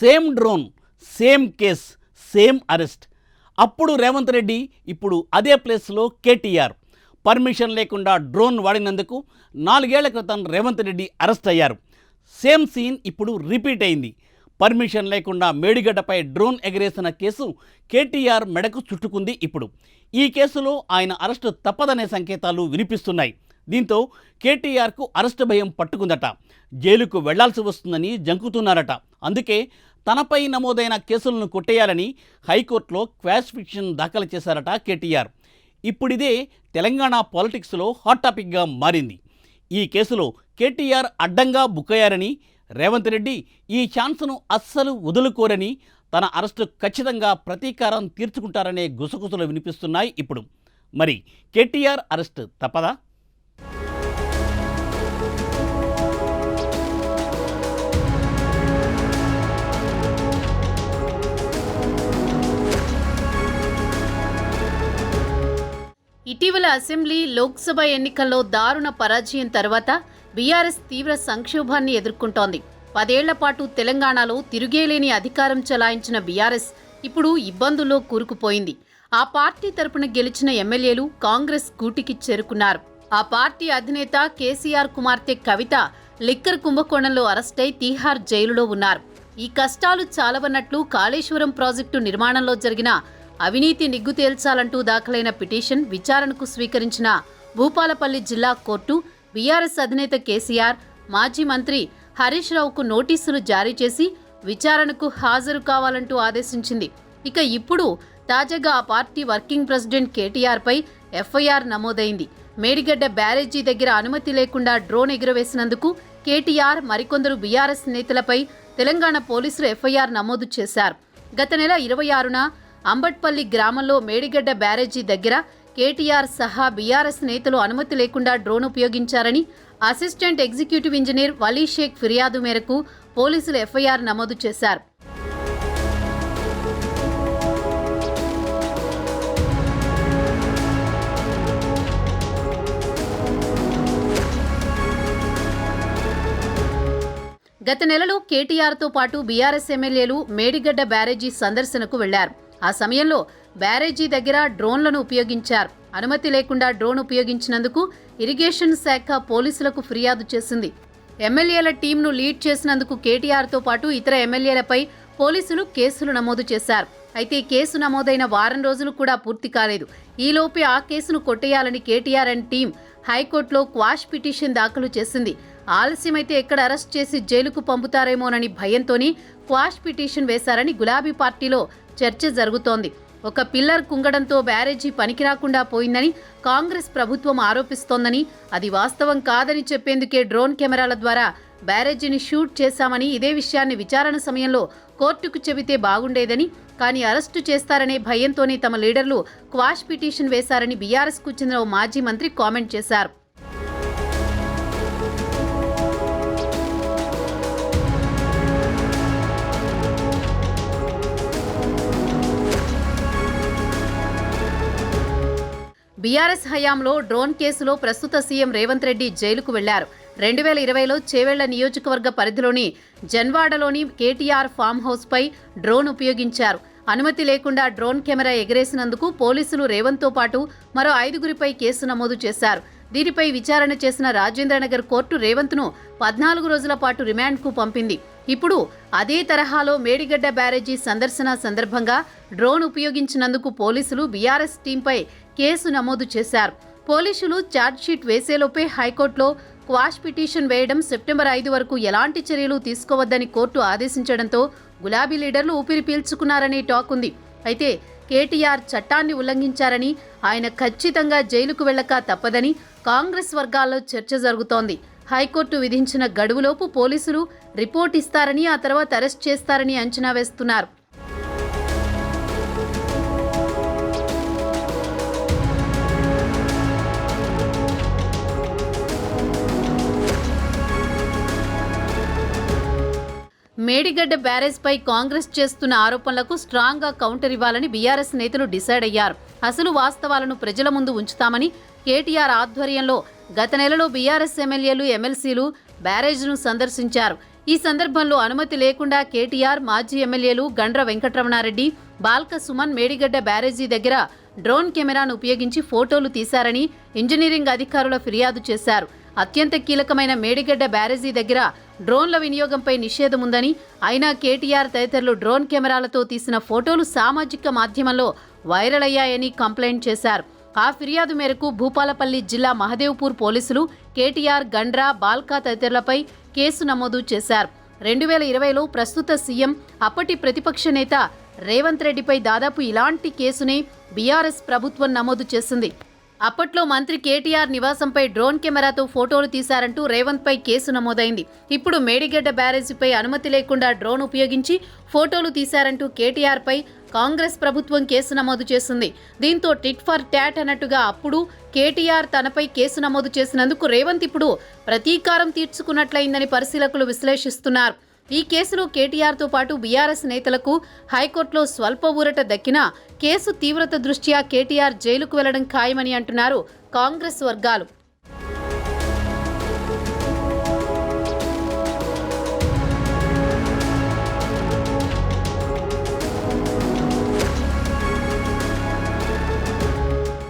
Same drone same case same arrest. అప్పుడు రేవంత్ రెడ్డి ఇప్పుడు అదే ప్లేస్లో కేటీఆర్. పర్మిషన్ లేకుండా డ్రోన్ వాడినందుకు నాలుగేళ్ళ క్రితం రేవంత్ రెడ్డి అరెస్ట్ అయ్యారు. సేమ్ సీన్ ఇప్పుడు రిపీట్ అయింది. పర్మిషన్ లేకుండా మేడిగడ్డపై డ్రోన్ ఎగరేసిన కేసు కేటీఆర్ మెడకు చుట్టుకుంది ఇప్పుడు. ఈ కేసులో ఆయన అరెస్టు తప్పదనే సంకేతాలు వినిపిస్తున్నాయి. దీంతో కేటీఆర్కు అరెస్టు భయం పట్టుకుందట. జైలుకు వెళ్ళాల్సి వస్తుందని జంకుతున్నారట. అందుకే తనపై నమోదైన కేసులను కొట్టేయాలని హైకోర్టులో క్వాష్ ఫిక్షన్ దాఖలు చేశారట కేటీఆర్. ఇప్పుడిదే తెలంగాణ పాలిటిక్స్లో హాట్ టాపిక్గా మారింది. ఈ కేసులో కేటీఆర్ అడ్డంగా బుక్కయ్యారని రేవంత్ రెడ్డి ఈ ఛాన్స్ను అస్సలు వదులుకోరని తన అరెస్టు ఖచ్చితంగా ప్రతీకారం తీర్చుకుంటారనే గుసగుసలు వినిపిస్తున్నాయి ఇప్పుడు. మరి కేటీఆర్ అరెస్ట్ తప్పదా? ఇటీవల అసెంబ్లీ లోక్సభ ఎన్నికల్లో దారుణ పరాజయం తర్వాత బీఆర్ఎస్ తీవ్ర సంక్షోభాన్ని ఎదుర్కొంటోంది. పదేళ్ళ పాటు తెలంగాణలో తిరుగేలేని అధికారం చలాయించిన బీఆర్ఎస్ ఇప్పుడు ఇబ్బందుల్లో కూరుకుపోయింది. ఆ పార్టీ తరపున గెలిచిన ఎమ్మెల్యేలు కాంగ్రెస్ గూటికి చేరుకున్నారు. ఆ పార్టీ అధినేత కేసీఆర్ కుమార్తె కవిత లిక్కర్ కుంభకోణంలో అరెస్టై తీహార్ జైలులో ఉన్నారు. ఈ కష్టాలు చాలవన్నట్లు కాళేశ్వరం ప్రాజెక్టు నిర్మాణంలో జరిగిన అవినీతి నిగ్గు తేల్చాలంటూ దాఖలైన పిటిషన్ విచారణకు స్వీకరించిన భూపాలపల్లి జిల్లా కోర్టు బీఆర్ఎస్ అధినేత కేసీఆర్ మాజీ మంత్రి హరీష్ రావుకు నోటీసులు జారీ చేసి విచారణకు హాజరు కావాలంటూ ఆదేశించింది. ఇక ఇప్పుడు తాజాగా ఆ పార్టీ వర్కింగ్ ప్రెసిడెంట్ కేటీఆర్పై ఎఫ్ఐఆర్ నమోదైంది. మేడిగడ్డ బ్యారేజీ దగ్గర అనుమతి లేకుండా డ్రోన్ ఎగురవేసినందుకు కేటీఆర్ మరికొందరు బీఆర్ఎస్ నేతలపై తెలంగాణ పోలీసులు ఎఫ్ఐఆర్ నమోదు చేశారు. గత నెల ఇరవై ఆరున అంబట్పల్లి గ్రామంలో మేడిగడ్డ బ్యారేజీ దగ్గర కేటీఆర్ సహా బీఆర్ఎస్ నేతలు అనుమతి లేకుండా drone ఉపయోగించారని assistant executive engineer Vali Shaik ఫిర్యాదు మేరకు పోలీసులు ఎఫ్ఐఆర్ నమోదు చేశారు. గత నెలలో కేటీఆర్తో పాటు బీఆర్ఎస్ ఎమ్మెల్యేలు మేడిగడ్డ బ్యారేజీ సందర్శనకు వెళ్ళారు. ఆ సమయంలో బ్యారేజీ దగ్గర డ్రోన్లను ఉపయోగించారు. అనుమతి లేకుండా డ్రోన్ ఉపయోగించినందుకు ఇరిగేషన్ శాఖ పోలీసులకు ఫిర్యాదు చేసింది. ఎమ్మెల్యేల టీంను లీడ్ చేసినందుకు కేటీఆర్తో పాటు ఇతర ఎమ్మెల్యేలపై పోలీసులు కేసులు నమోదు చేశారు. అయితే కేసు నమోదైన వారం రోజులు కూడా పూర్తి కాలేదు. ఈలోపే ఆ కేసును కొట్టేయాలని కేటీఆర్ అండ్ టీం హైకోర్టులో క్వాష్ పిటిషన్ దాఖలు చేసింది. ఆలస్యమైతే ఎక్కడ అరెస్ట్ చేసి జైలుకు పంపుతారేమోనని భయంతోనే క్వాష్ పిటిషన్ వేశారని గులాబీ పార్టీలో చర్చ జరుగుతోంది. ఒక పిల్లర్ కుంగడంతో బ్యారేజీ పనికిరాకుండా పోయిందని కాంగ్రెస్ ప్రభుత్వం ఆరోపిస్తోందని అది వాస్తవం కాదని చెప్పేందుకే డ్రోన్ కెమెరాల ద్వారా బ్యారేజీని షూట్ చేశామని ఇదే విషయాన్ని విచారణ సమయంలో కోర్టుకు చెబితే బాగుండేదని కానీ అరెస్టు చేస్తారనే భయంతోనే తమ లీడర్లు క్వాష్ పిటిషన్ వేశారని బీఆర్ఎస్కు చెందిన ఓ మాజీ మంత్రి కామెంట్ చేశారు. బీఆర్ఎస్ హయాంలో డ్రోన్ కేసులో ప్రస్తుత సీఎం రేవంత్ రెడ్డి జైలుకు వెళ్ళారు. రెండు వేల ఇరవైలో చేవెళ్ళ నియోజకవర్గ పరిధిలోని జన్వాడలోని కేటీఆర్ ఫామ్ హౌస్పై డ్రోన్ ఉపయోగించారు. అనుమతి లేకుండా డ్రోన్ కెమెరా ఎగరేసినందుకు పోలీసులు రేవంత్తో పాటు మరో ఐదుగురిపై కేసు నమోదు చేశారు. దీనిపై విచారణ చేసిన రాజేంద్రనగర్ కోర్టు రేవంత్ను పద్నాలుగు రోజుల పాటు రిమాండ్కు పంపింది. ఇప్పుడు అదే తరహాలో మేడిగడ్డ బ్యారేజీ సందర్శన సందర్భంగా డ్రోన్ ఉపయోగించినందుకు పోలీసులు బీఆర్ఎస్ టీంపై కేసు నమోదు చేశారు. పోలీసులు ఛార్జ్షీట్ వేసేలోపే హైకోర్టులో క్వాష్ పిటిషన్ వేయడం సెప్టెంబర్ ఐదు వరకు ఎలాంటి చర్యలు తీసుకోవద్దని కోర్టు ఆదేశించడంతో గులాబీ లీడర్లు ఊపిరి పీల్చుకున్నారనే టాక్ ఉంది. అయితే కేటీఆర్ చట్టాన్ని ఉల్లంఘించారని ఆయన ఖచ్చితంగా జైలుకు వెళ్ళక తప్పదని కాంగ్రెస్ వర్గాల్లో చర్చ జరుగుతోంది. హైకోర్టు విధించిన గడువులోపు పోలీసులు రిపోర్ట్ ఇస్తారని ఆ తర్వాత అరెస్ట్ చేస్తారని అంచనా వేస్తున్నారు. మేడిగడ్డ బ్యారేజ్పై కాంగ్రెస్ చేస్తున్న ఆరోపణలకు స్ట్రాంగ్గా కౌంటర్ ఇవ్వాలని బీఆర్ఎస్ నేతలు డిసైడ్ అయ్యారు. అసలు వాస్తవాలను ప్రజల ముందు ఉంచుతామని కేటీఆర్ ఆధ్వర్యంలో గత నెలలో బీఆర్ఎస్ ఎమ్మెల్యేలు ఎమ్మెల్సీలు బ్యారేజ్ను సందర్శించారు. ఈ సందర్భంలో అనుమతి లేకుండా కేటీఆర్ మాజీ ఎమ్మెల్యేలు గండ్ర వెంకటరమణారెడ్డి బాల్క సుమన్ మేడిగడ్డ బ్యారేజీ దగ్గర డ్రోన్ కెమెరాను ఉపయోగించి ఫోటోలు తీశారని ఇంజనీరింగ్ అధికారుల ఫిర్యాదు చేశారు. అత్యంత కీలకమైన మేడిగడ్డ బ్యారేజీ దగ్గర డ్రోన్ల వినియోగంపై నిషేధం ఉందని అయినా కేటీఆర్ తదితరులు డ్రోన్ కెమెరాలతో తీసిన ఫోటోలు సామాజిక మాధ్యమంలో వైరల్ అయ్యాయని కంప్లైంట్ చేశారు. ఆ ఫిర్యాదు మేరకు భూపాలపల్లి జిల్లా మహదేవ్పూర్ పోలీసులు కేటీఆర్ గండ్రా బాల్కా తదితరులపై కేసు నమోదు చేశారు. రెండు వేల ఇరవైలో ప్రస్తుత సీఎం అప్పటి ప్రతిపక్ష నేత రేవంత్ రెడ్డిపై దాదాపు ఇలాంటి కేసునే బీఆర్ఎస్ ప్రభుత్వం నమోదు చేసింది. అప్పట్లో మంత్రి కేటీఆర్ నివాసంపై డ్రోన్ కెమెరాతో ఫోటోలు తీశారంటూ రేవంత్ పై కేసు నమోదైంది. ఇప్పుడు మేడిగడ్డ బ్యారేజీపై అనుమతి లేకుండా డ్రోన్ ఉపయోగించి ఫోటోలు తీశారంటూ కేటీఆర్ పై కాంగ్రెస్ ప్రభుత్వం కేసు నమోదు చేసింది. దీంతో టిట్ ఫర్ ట్యాట్ అన్నట్టుగా అప్పుడు కేటీఆర్ తనపై కేసు నమోదు చేసినందుకు రేవంత్ ఇప్పుడు ప్రతీకారం తీర్చుకున్నట్లయిందని పరిశీలకులు విశ్లేషిస్తున్నారు. ఈ కేసులో కేటీఆర్తో పాటు బీఆర్ఎస్ నేతలకు హైకోర్టులో స్వల్ప ఊరట దక్కినా కేసు తీవ్రత దృష్ట్యా కేటీఆర్ జైలుకు వెళ్ళడం ఖాయమని అంటున్నారు కాంగ్రెస్ వర్గాలు.